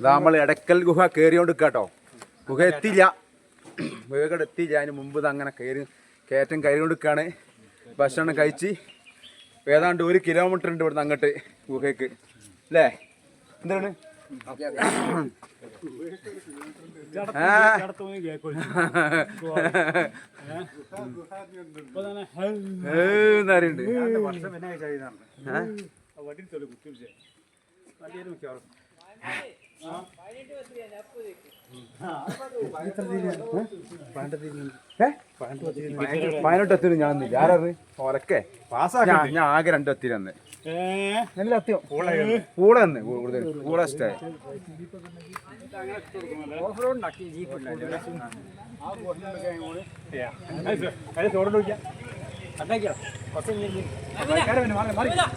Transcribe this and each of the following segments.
ഇതാ നമ്മൾ എടക്കൽ ഗുഹ കയറിയോണ്ട് കേട്ടോ. ഗുഹ എത്തിയില്ല. ഗുഹയുടെ എത്തിയില്ല. അതിന് മുമ്പ് ഇത് അങ്ങനെ കയറി കയറ്റം കയറിയോണ്ടിരിക്കുകയാണ് ഭക്ഷണം കഴിച്ച് ഏതാണ്ട് ഒരു കിലോമീറ്റർ ഉണ്ട് ഇവിടുന്ന് അങ്ങോട്ട് ഗുഹയ്ക്ക്. അല്ലേ? എന്താണ്? ഏ? ഏ? പതിനെട്ട് എത്തിരും ഞാൻ ഒന്നില്ല ആരാറ് ഒലക്കെ ഞാൻ ഞാൻ ആകെ രണ്ട് എത്തിരി വന്ന് നല്ല അത്യം കൂടെ വന്ന് കൂടുതൽ കൂടെ ഇഷ്ടമായി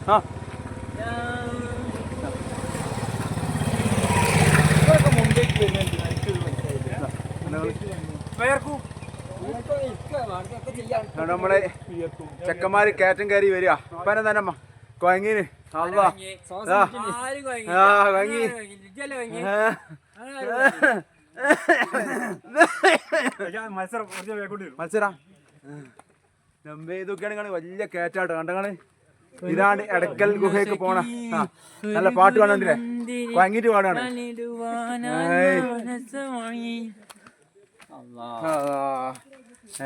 ആ അതുകൊണ്ട് നമ്മളെ ചെക്കന്മാര് കയറ്റം കയറി വരിക. ഇപ്പനെ തന്നെ കൊയങ്ങിന്. കൊയങ്ങി. മത്സരം നമ്മ ഇതൊക്കെയാണ് വലിയ കയറ്റാട്ടോ. കണ്ടങ്ങൾ ഇതാണ് എടക്കൽ ഗുഹയ്ക്ക് പോണ. നല്ല പാട്ട് കാണണ്ടില്ലേ വാങ്ങിട്ട് പാടാണ്.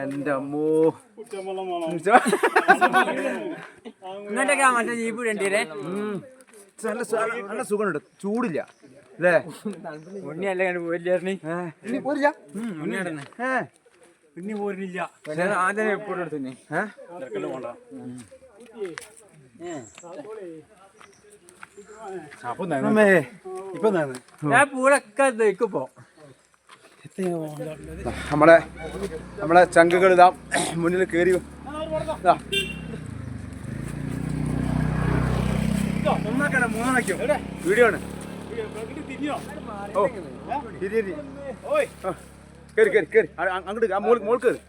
എന്റെ അമ്മോ. മറ്റേ ജീപ്പ് ഇടേണ്ടിയേ ഉം. നല്ല നല്ല സുഖമുണ്ട്. ചൂടില്ല. അല്ലേ? ഉണ്ണിയല്ലേ അല്ലേ ഏ, ഇനി പോരില്ല. ഉണ്ണിയാടന്നെ ഏ. ഉണ്ണി പോരില്ല ആദ്യം എപ്പോഴും എടുത്തന്നെ ഏ? നമ്മളെ നമ്മളെ ചങ്കുകൾ ഇതാ മുന്നിൽ കയറി ഇതാ. വീഡിയോ ആണ് ഓ തിരി തിരി ആ, കേറി കേറി കേറി. ആ, ആ, അങ്ങോട്ട് മോൾക്ക് മോൾക്ക് മോൾ കേറി.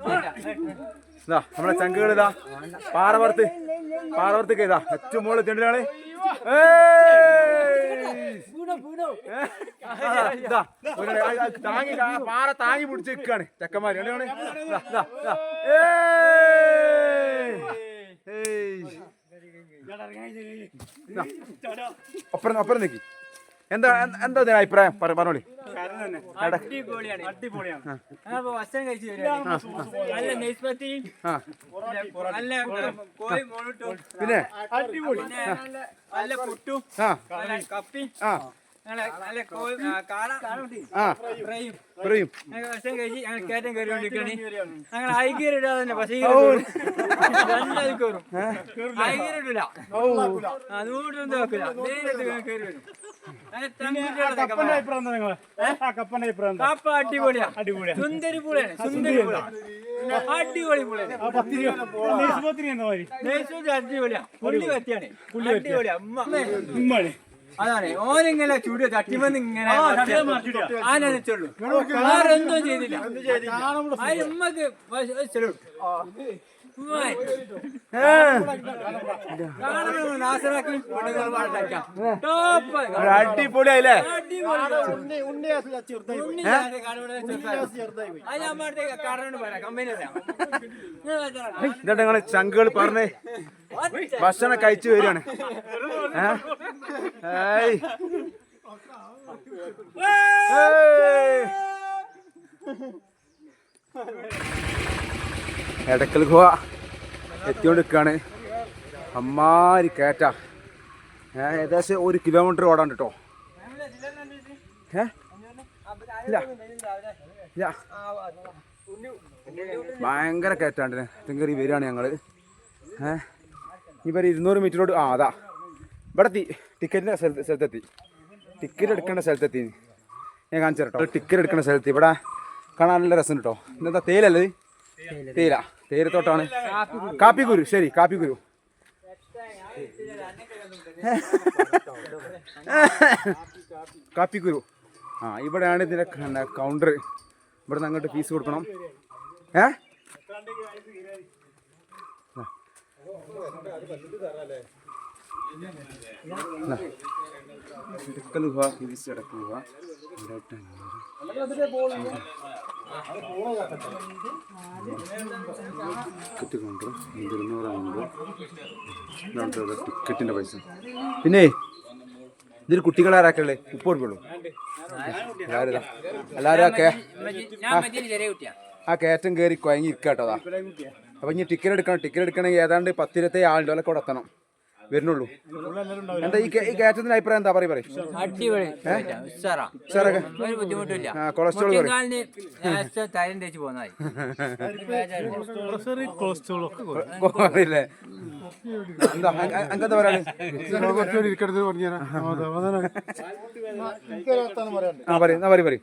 ഇതാ നമ്മളെ ചങ്കുകൾ ഇതാ. പാറവർത്ത് പാറവർത്ത് ഇതാ. ഏറ്റവും മുകളിൽ തിണ്ടിലാണ് താങ്ങി പാറ താങ്ങി പിടിച്ച് നിൽക്കാണ് ചെക്കന്മാര് അപ്പുറം അപ്പുറം നിൽക്കി. എന്താ എന്താ- ഇതിന് അഭിപ്രായം? പറ- പറഞ്ഞോളി. അടിപൊളിയാണ്. അടിപൊളിയാണ്. അപ്പൊ ഭക്ഷണം കഴിച്ചു നല്ല നെയ്സ്പത്തി ആ. നല്ല കോഴി മോളിട്ടു പിന്നെ? പിന്നെ നല്ല- നല്ല പുട്ടും ആ. നല്ല കപ്പി ആ. നല്ല നല്ല കോഴി ആ, കാട ആ. ഫ്രൈയും. പറയും ഞങ്ങൾ ഭക്ഷണം കഴിച്ച് ഞങ്ങൾ കയറ്റം കയറിക്കൊണ്ടിരിക്കണേ ഞങ്ങൾ ഐക്യർ ഇടാതെ തന്നെ പക്ഷേ രണ്ടായി കയറും ഐക്യർ ഇടില്ല അതുകൊണ്ടൊന്നും നോക്കില്ല നേരിട്ട് കയറി വരും. കപ്പ അടിപൊളിയാ. അടിപൊളിയാ. സുന്ദരി പൂളയാണ് സുന്ദരി പൂള അടിപൊളി പൂളയാണ്. ദേശീയ അടിപൊളിയാ. പുള്ളി അതാണ്. ഓനിങ്ങനെ ചുടി തട്ടിമെന്ന് ഇങ്ങനെ ആനച്ചുള്ളൂ ചെയ്തില്ല. അതിന് ഉമ്മക്ക് അടിപൊളിയായില്ലേ? നിങ്ങൾ ചങ്കുകൾ പറഞ്ഞേ? ഭക്ഷണം കഴിച്ചു വരികയാണ്. ഏ? ഏയ്. എടക്കൽ ഗുഹ എത്തിക്കൊണ്ട് അമ്മാരി കയറ്റ ഏകദേശം ഒരു കിലോമീറ്റർ ഓടാണ്ട് കേട്ടോ ഭയങ്കര കയറ്റാണ്ട് തെങ്കറി വരികയാണ് ഞങ്ങൾ ഏ? ഇവർ ഇരുന്നൂറ് മീറ്ററോട് ആ അതാ. ഇവിടെ എത്തി. ടിക്കറ്റിന്റെ സ്ഥലത്ത് സ്ഥലത്തെത്തി. ടിക്കറ്റ് എടുക്കേണ്ട സ്ഥലത്തെത്തി. ഞാൻ കാണിച്ചു കേട്ടോ ടിക്കറ്റ് എടുക്കേണ്ട സ്ഥലത്ത് ഇവിടെ കാണാൻ നല്ല രസം കേട്ടോ ഇതെന്താ തേയിലല്ലേ? തേയില. തേയിലത്തോട്ടാണ്. കാപ്പിക്കുരു. ശരി കാപ്പിക്കുരു. കാപ്പിക്കുരു. ആ ഇവിടെയാണ് ഇതിന്റെ കൗണ്ടർ ഇവിടെ നിന്ന് അങ്ങോട്ട് ഫീസ് കൊടുക്കണം. ഏ? എന്നാ. ഇടുക്കൽ ഗുഹ ഹിൽസ് ഇവിടോട്ട് ടിക്കറ്റ് കൗണ്ടർ ഇരുന്നൂറാകുമ്പോൾ ടിക്കറ്റിന്റെ പൈസ. പിന്നെ ഇതിൽ കുട്ടികളാരാക്കല്ലേ ഉപ്പ് എല്ലാവരും ഇതാ. എല്ലാവരും ആ ആ കയറ്റം കയറി കുഴങ്ങി ഇരിക്കാട്ടോതാ അപ്പം ഇനി ടിക്കറ്റ് എടുക്കണം. ടിക്കറ്റ് എടുക്കണമെങ്കിൽ ഏതാണ്ട് പത്തിരത്തെ ആളുടെ ഒക്കെ കൊടുത്തണം വരുന്നുള്ളൂ. എന്താ ഈ ഈ കയറ്റത്തിന്റെ അഭിപ്രായം എന്താ? പറയും പറയും. കൊളസ്ട്രോൾ അറിയില്ലേ എന്താ പറയാ ആ പറയും പറയും പറയും.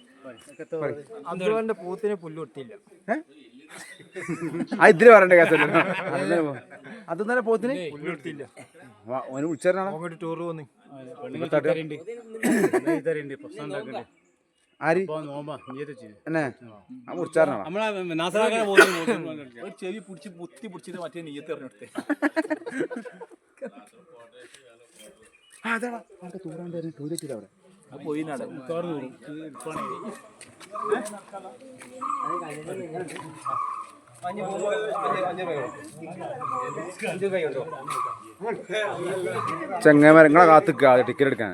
പൂത്തിന് പുല്ല് കൊടുത്തില്ല. ആ ഇതിൽ പറയണ്ട കേസല്ലോ അത് തന്നെ പോത്തിന്? ഓന് വിളിച്ചാരണോ അങ്ങോട്ട് ടൂർ പോന്ന്. ആര്? എന്നെ? ആ. ചെവി പിടിച്ച് കുത്തി പിടിച്ചിട്ട് മറ്റേ നീയത്ത് എറിഞ്ഞെടുത്തേ അതാ ടോയ്ലറ്റ് അവിടെ. ചെങ്ങന്മാർ നിങ്ങളെ കാത്തിക്കുക ടിക്കറ്റ് എടുക്കാൻ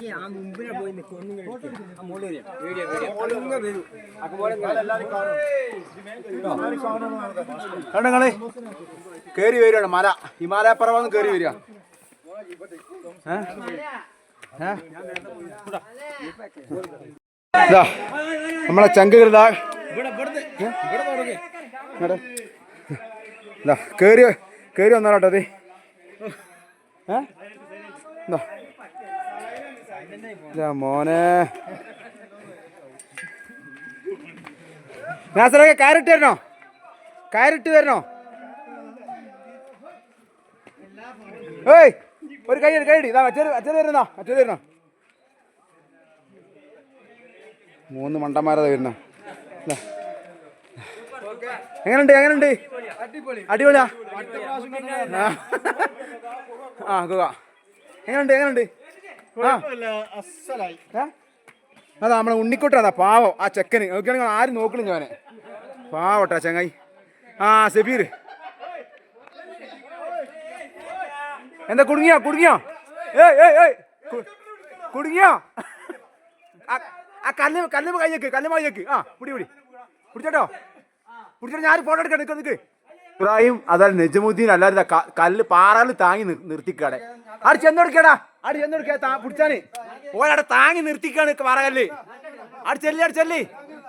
ആയ്. കണ്ടോ നിങ്ങൾ? കേറി വരികയാണ് മല. ഹിമാലയപ്പുറമെന്ന് കേറി വരിക. ഏ? ഏ? ഇതാ നമ്മളെ ചങ്കുകൃതാ ഇതാ. കേറി കേറി വന്നാലോട്ടോ അതെ ഏ? ഇതാ. മോനെ. നാസറൊക്കെ കയറിട്ട് വരണോ? കയറിട്ട് വരണോ? ഏയ് ഒരു കൈ കൈ ഇതാ മറ്റൊരു വരുന്നോ മറ്റൊരു വരണോ മൂന്ന് മണ്ടന്മാരത് വരുന്ന. എങ്ങനുണ്ട് എങ്ങനുണ്ട്? അടിപൊളിയാ. ആ. ഗോവ എങ്ങനുണ്ട് എങ്ങനുണ്ട്? അതാ നമ്മളെ ഉണ്ണിക്കുട്ടാ പാവോ. ആ ചെക്കന്. നോക്കുകയാണെങ്കിൽ ആരും നോക്കണം ഞാനെ പാവട്ടാ ചങ്ങായി. ആ സബീർ. എന്താ കുടുങ്ങിയോ? കുടുങ്ങിയോ? ഏയ് ഏയ് ഏയ്. കുടുങ്ങിയോ? ആ- കല്ല് കല്ല് കൈയ്യക്ക് കല്ല് കൈയ്യക്ക് ആ പിടി പിടി. പിടിച്ചോട്ടോ? പിടിച്ചോ ഞാൻ ഫോട്ടോ എടുക്കാം നിൽക്ക് നിൽക്ക് ഇബ്രാഹിം അതായത് നെജമുദ്ദീൻ അല്ലാതെ കല്ല് പാറയിൽ താങ്ങി നിർ- നിർത്തിക്കാടെ ആട് ചെന്നെടുക്കടാ ആട് ചെന്നെടുക്ക പിടിച്ചാന്. ഓരവിടെ താങ്ങി നിർത്തിക്കാണ് പാറകല്ല്. അടി ചെല്ലി അടി ചെല്ലി.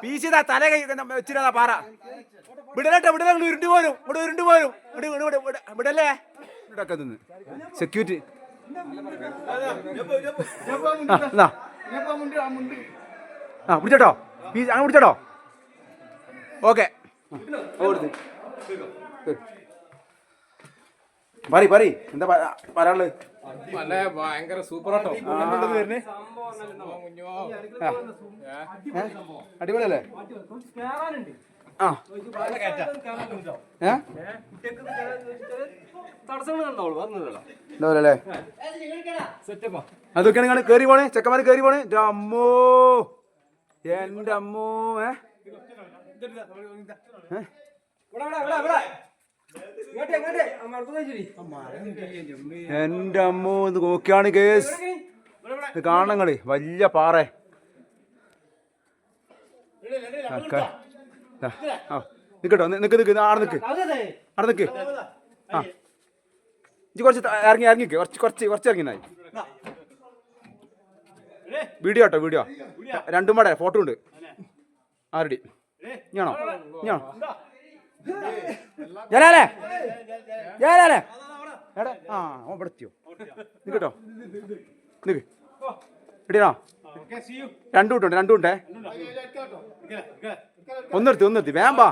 പീസിതാ തല കൈ വെച്ചിരുന്നാ പാറ. വിടലട്ടെ വിടല ഉരുണ്ടു പോരും. ഇവിടെ ഉരുണ്ടു പോരും. ഇവിടെ ഇവിടെ വിടല്ലേ? ഇവിടൊക്കെ നിന്ന്. സെക്യൂരിറ്റി ആ ആ പിടിച്ചോട്ടോ? പീസ് അങ്ങനെ പിടിച്ചോട്ടോ? ഓക്കെ. പറ പറ. എന്താ പറയാനുള്ളത്? നല്ല ഭയങ്കര. ഏ? അടിപൊളിയല്ലേ? ആ ഉണ്ടാവില്ലല്ലേ അതൊക്കെയാണ് നിങ്ങൾ കയറി പോണേ. ചെക്കന്മാർ കയറി പോണേ. എന്റെ അമ്മോ. എന്റെ അമ്മോ ഏ? എന്റെ അമ്മ ഇത് നോക്കിയാണ് കേസ്. ഇത് കാണങ്ങൾ വലിയ പാറ. നിക്കട്ടോ. നിക്ക് നിക്ക്. ആടെ നിക്ക്. ആടെ നിക്ക്. ആ. ഇജ്ജ് കുറച്ച് ഇറങ്ങി ഇറങ്ങിക്ക് കുറച്ച് കുറച്ച് കുറച്ച് ഇറങ്ങിനായി വീഡിയോ കേട്ടോ വീഡിയോ. രണ്ടും പാടെ ഫോട്ടോ ഉണ്ട്. ആരടി? ഞാണോ ഞാണോ ജലാലേ ജലാലേ എടാ ആ ഓൻ ഇവിടെ എത്തിയോ? നിക്കട്ടോ നിക്ക് ഇടിയാണോ രണ്ടു ഇട്ടുണ്ട് രണ്ടു കൂട്ടേ ഒന്നെടുത്ത് ഒന്നെടുത്ത്. വേമ്പാ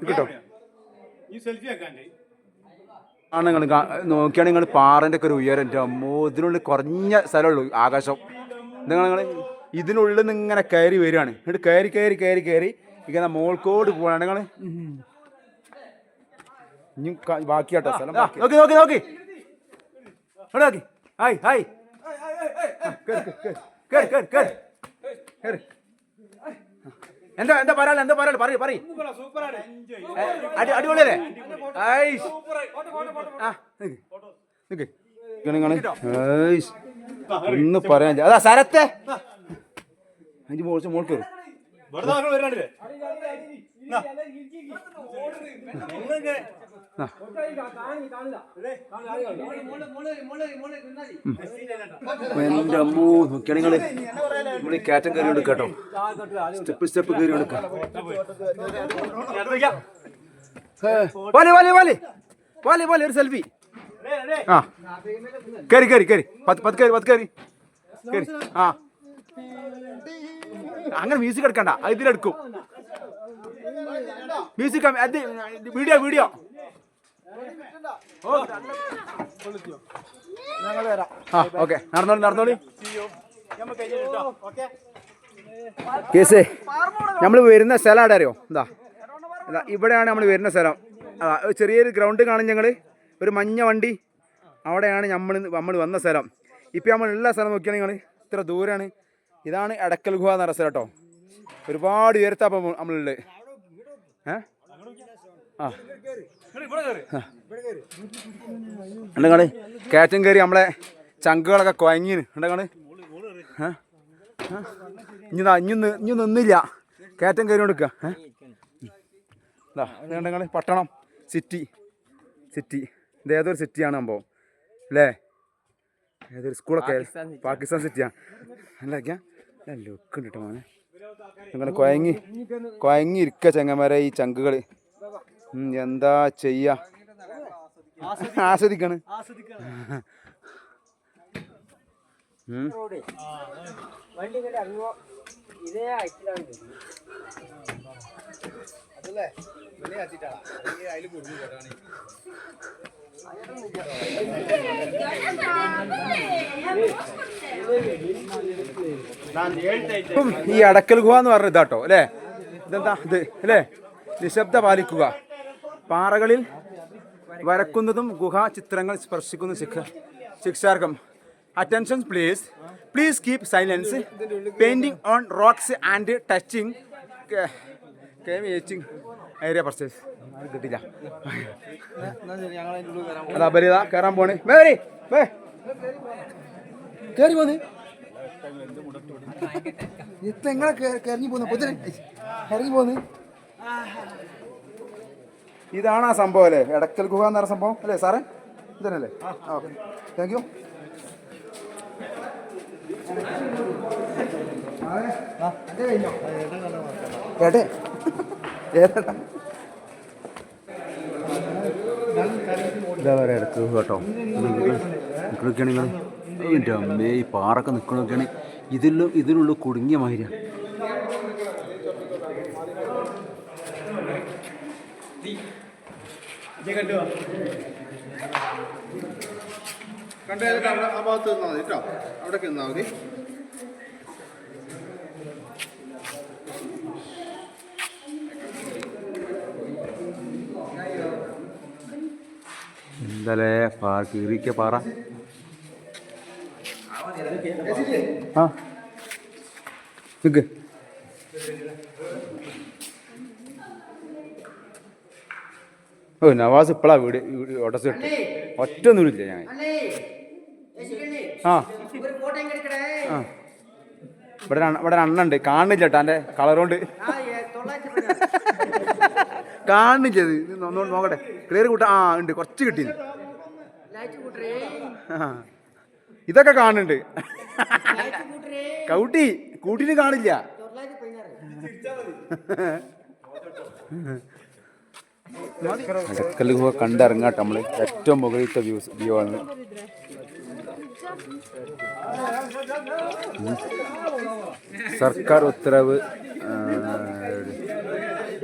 നിക്കട്ടോ ആണ് നിങ്ങൾ നോക്കിയാണെങ്കിൽ നിങ്ങൾ പാറന്റെ ഒക്കെ ഒരു ഉയരം. അമ്മോ ഇതിനുള്ളിൽ കുറഞ്ഞ സ്ഥലമുള്ളൂ ആകാശം. നിങ്ങൾ നിങ്ങൾ ഇതിനുള്ളിൽ നിന്ന് ഇങ്ങനെ കയറി വരികയാണ്. എന്നിട്ട് കയറി കയറി കയറി കയറി. ഇങ്ങനെ മോൾക്കോട് പോവാണ്. നിങ്ങൾ ഇനി ബാക്കിയാട്ടോ. സ്ഥലം. നോക്കി നോക്കി നോക്കി. ഇവിടെ നോക്കി. Hi hi. എന്താ എന്താ പറയാ എന്താ പറയാ പറയൂ. പറയൂ അടിപൊളിയല്ലേ. ആ, നിക്ക്. ഒന്നും പറയാൻ. അതാ സരത്തെ അഞ്ച് മോളിച്ച് മോൾ കയറും. എന്റെ അമ്മൂ നോക്കിയാ നിങ്ങൾ. നമ്മൾ ഈ കയറ്റം കയറി കൊടുക്കാം കേട്ടോ. സ്റ്റെപ്പ് സ്റ്റെപ്പ് കയറി എടുക്കാം പോലെ പോലെ പോലെ പോലെ പോലെ ഒരു സെൽഫി. ആ. കയറി കയറി കയറി. പത്ത് പത്ത് കയറി പത്ത് കയറി. കയറി. ആ. അങ്ങനെ മ്യൂസിക് എടുക്കണ്ട. ഇതിലെടുക്കും മ്യൂസിക് അത് വീഡിയോ വീഡിയോ ആ ഓക്കെ നടന്നോളി നടന്നോളി. കേസേ നമ്മൾ വരുന്ന സ്ഥലം അവിടെ അറിയോ? എന്താ ഇവിടെയാണ് നമ്മൾ വരുന്ന സ്ഥലം. അതാ ചെറിയൊരു ഗ്രൗണ്ട് കാണും ഞങ്ങൾ ഒരു മഞ്ഞ വണ്ടി. അവിടെയാണ് നമ്മൾ നമ്മൾ വന്ന സ്ഥലം. ഇപ്പം നമ്മൾ ഉള്ള സ്ഥലം നോക്കിയാൽ നിങ്ങൾ ഇത്ര ദൂരമാണ് ഇതാണ് എടക്കൽ ഗുഹ എന്ന് പറഞ്ഞ കേട്ടോ. ഒരുപാട് ഉയരത്താപ്പം നമ്മളുണ്ട് ഏ? ആ. കയറ്റം കയറി നമ്മളെ ചങ്കുകളൊക്കെ കുഴങ്ങിന് ഉണ്ടെങ്കിൽ ഇനി ഇനി ഇനി നിന്നില്ല. കയറ്റം കയറി കൊടുക്കുക ഉണ്ടങ്ങൾ പട്ടണം. സിറ്റി. സിറ്റി. ഇത് ഏതൊരു സിറ്റിയാണ് സംഭവം. അല്ലേ ഏതൊരു സ്കൂളൊക്കെ പാകിസ്ഥാൻ സിറ്റിയാണ്. അല്ല ലുക്ക് ഉണ്ട് കേട്ടോ മോനെ. ഇങ്ങനെ കുഴങ്ങി കുഴങ്ങി ഇരിക്ക ചെങ്ങന്മാരെ ഈ ചങ്കുകൾ എന്താ ചെയ്യാ? ആസ്വദിക്കാണ്. ഇപ്പം ഈ അടക്കൽ ഗുഹ എന്ന് പറഞ്ഞ ഇതാട്ടോ അല്ലേ? ഇതെന്താ? ഇത് അല്ലേ? നിശബ്ദ പാലിക്കുക. പാറകളിൽ വരക്കുന്നതും ഗുഹ ചിത്രങ്ങൾ സ്പർശിക്കുന്ന ശിക്ഷ ശിക്ഷാർഹം. Attention please please keep silence painting on rocks and touching ഇതാണ് ആ സംഭവം അല്ലേ? എടക്കൽ ഗുഹ എന്ന് പറഞ്ഞ സംഭവം അല്ലേ സാറേ? ഇതന്നല്ലേ ഓക്കെ. താങ്ക് യു ഏട്ടെ ഏതാ ഇടയ്ക്ക് കേട്ടോ. എന്റെ അമ്മേ ഈ പാറൊക്കെ നിൽക്കണൊക്കെയാണെങ്കിൽ ഇതിലും ഇതിനുള്ള കുടുങ്ങിയ മാതിരിയാണ് കണ്ടു ആ ഭാഗത്ത് നിന്നാൽ മതി കേട്ടോ. അവിടെ നിന്നാൽ മതി. പാ കീറിക്ക പാറ. ആ. നിക്ക്. ഓ നവാസ് ഇപ്പളാ വീട് ഓട്ടസ് കിട്ടും ഒറ്റ ഒന്നുമില്ല ഞാൻ. ആ. ആ. ഇവിടെ ഇവിടെ അണ്ണുണ്ട് കാണുന്നില്ല കേട്ടോ എന്റെ കളർ കൊണ്ട് കാണുന്നില്ല ഇത് ഒന്നുകൂടി നോക്കട്ടെ. ക്ലിയർ കൂട്ട ആ ഉണ്ട്. കുറച്ച് കിട്ടി. ഇതൊക്കെ കാണുന്നുണ്ട്. കൗട്ടി കൂട്ടിന് കാണില്ല. അടക്കൽ ഗുഹ കണ്ടിറങ്ങാട്ടെ നമ്മൾ. ഏറ്റവും മുകളിലത്തെ വ്യൂസ് വ്യൂ ആണ്. സർക്കാർ ഉത്തരവ്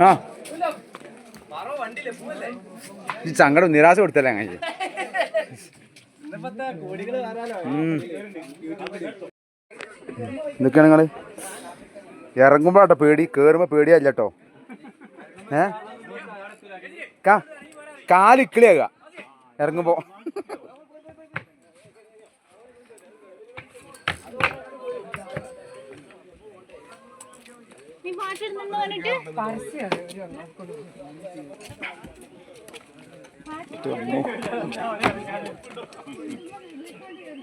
ആ. ഈ സങ്കടം നിരാശ കൊടുത്തല്ലേ അങ്ങനെ എന്തൊക്കെയാണ് നിങ്ങൾ. ഇറങ്ങുമ്പോഴാട്ടോ പേടി കേറുമ്പോ പേടിയല്ല കേട്ടോ ഏ കാലിക്കളിയാക ഇറങ്ങുമ്പോ. പാട്ടിടുന്നു പറഞ്ഞിട്ട്?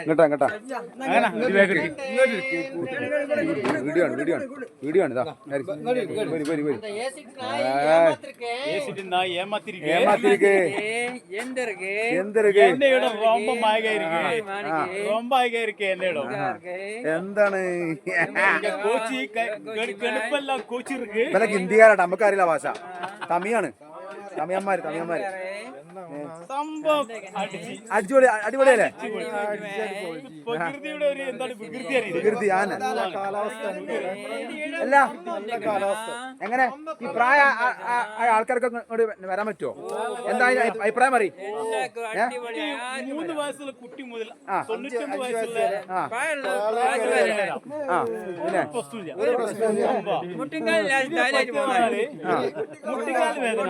ഇങ്ങട്ടാ ഇങ്ങട്ടാ വീഡിയോ ആണ് വീഡിയോ ആണ് വീഡിയോ ആണ് ഇതാ വരി വരി വരി ഏമാത്തിരിക്ക് എന്തൊക്കെ എന്തൊരു ரொம்ப மயங்க இருக்கு ரொம்ப மயங்க இருக்கு என்னிடம் എന്താണ് இங்க വിലക്ക് ഹിന്ദിക്കാരട്ടെ നമുക്കറിയില്ല ഭാഷ. തമിഴാണ്. സംഭവം. അടിച്ച് അടിപൊളി അടിപൊളിയല്ലേ? പ്രകൃതിയുടെ ഒരു എന്താണ് വികൃതി ആന. അല്ല എങ്ങനെ? ഈ പ്രായ ആൾക്കാർക്ക് ഇങ്ങോട്ട് വരാൻ പറ്റുമോ എന്താ അഭിപ്രായം അറി മൂന്ന് വയസ്സുള്ള കുട്ടി മുതൽ ആ. പിന്നെ? മുട്ടിക്കാൽ വേദന.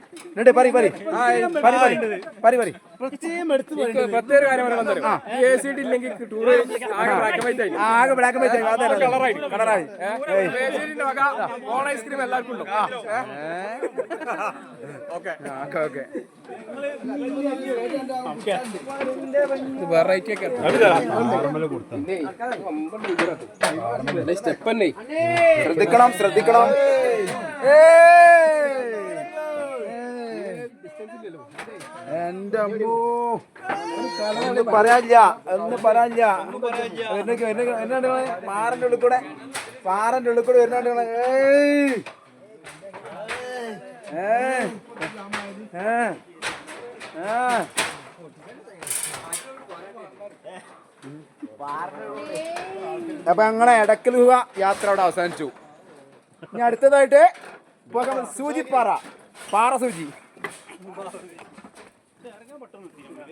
ഇങ്ങട് പറി പറി. പറി പറി പറി. പറി പ്രത്യേകം കാര്യം ആകെ ബ്ലാക്ക് ആൻഡ് വൈറ്റ് ആയി. കളറായി കളറായി ഐസ്ക്രീം എല്ലാവർക്കും ഉണ്ടോ? ഓക്കെ. ഓക്കെ വെറൈറ്റി ഒക്കെ ശ്രദ്ധിക്കണം ശ്രദ്ധിക്കണം. എന്റെ അമ്മോ. ഒന്നും പറയാനില്ല. ഒന്നും പറയാനില്ല. എന്നൊക്കെ മോനെ. പാറന്റെ ഉള്ളിൽ കൂടെ പാറന്റെ ഉള്ളിൽ കൂടെ വരുന്നുണ്ട്. അപ്പൊ അങ്ങനെ ഇടക്കൽ ഗുഹ യാത്ര അവിടെ അവസാനിച്ചു. ഇനി അടുത്തതായിട്ട് സൂചി സൂചിപ്പാറ. പാറ സൂചി.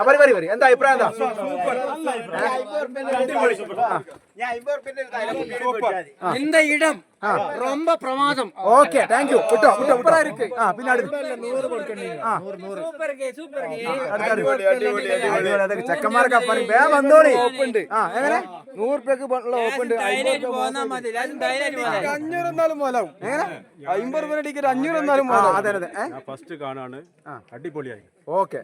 വരി വരി വരി. എന്താ അഭിപ്രായം എന്താ? இந்த இடம் ரொம்ப பிரமாதம் ஓகே தேங்க் யூ விட்டோ விட்டோ விட்டா இருக்கு ஆ பின்னாடி ചെക്കന്മാർക്ക് അപ്പനും വേ വന്നോളി. ഉണ്ട് ആ എങ്ങനെ? നൂറ് രൂപക്ക് ഓപ്പുണ്ട് അഞ്ഞൂറ് എന്നാലും മുലാവും എങ്ങനെ? അമ്പത് രൂപ ടിക്കറ്റ് അഞ്ഞൂറ് എന്നാലും അതെ അതെ ഫസ്റ്റ് കാണാണ്. അടിപൊളിയായി. ഓക്കേ.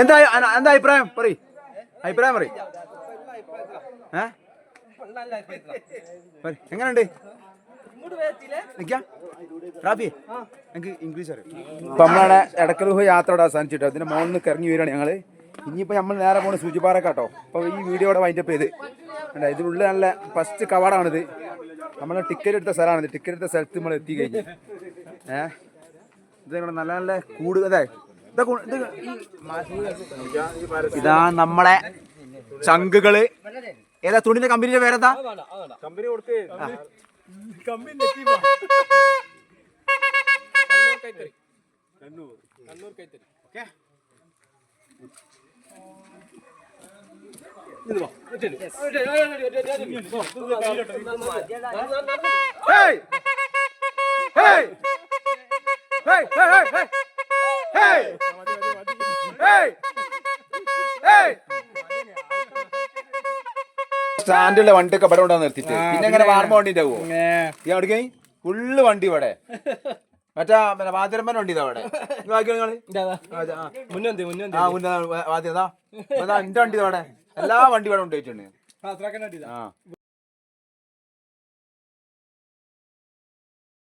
എന്താ എന്താ അഭിപ്രായം? പറയ്. അഭിപ്രായം പറയ്. ഏ? പറയ്. എങ്ങനെയുണ്ട്? എനിക്ക് ഇംഗ്ലീഷ് അറിയാം. നമ്മളാണ് എടക്കലൂഹ യാത്രയുടെ അവസാനിച്ചിട്ടോ അതിന്റെ മുകളിൽ നിന്ന് ഇറങ്ങി വരികയാണ് ഞങ്ങൾ. ഇനിയിപ്പോ നമ്മൾ നേരെ പോണ സൂചിപ്പാറക്കാട്ടോ. അപ്പൊ ഈ വീഡിയോ ഇവിടെ വൈൻഡപ്പ് ചെയ്ത്. കണ്ടോ, ഇതിനുള്ളിൽ നല്ല ഫസ്റ്റ് കവാടാണിത്. നമ്മൾ ടിക്കറ്റ് എടുത്ത സ്ഥലമാണിത്. ടിക്കറ്റ് എടുത്ത സ്ഥലത്ത് നമ്മൾ എത്തി കഴിഞ്ഞു. ഏ നല്ല നല്ല കൂട് അതെ ഇതാ നമ്മളെ ചങ്കുകൾ ഏതാ തുണിന്റെ കമ്പനിയുടെ പേരെന്താ കമ്പനി കൊടുത്ത് Hey! Hey! സ്റ്റാൻഡുള്ള വണ്ടിയൊക്കെ ഇവിടെ കൊണ്ടാ നിർത്തിട്ട് പിന്നെ അങ്ങനെ വാർമ വണ്ടി ഉണ്ടാവുമോ ഈ അവിടെ ഫുള്ള് വണ്ടി ഇവിടെ. മറ്റാ വാതിരമ്മൻ വണ്ടി ഇതാ അവിടെ വാതിരതാ എന്റെ വണ്ടി അവിടെ എല്ലാ വണ്ടി ഇവിടെ ഉണ്ടായിട്ടുണ്ട് ആ.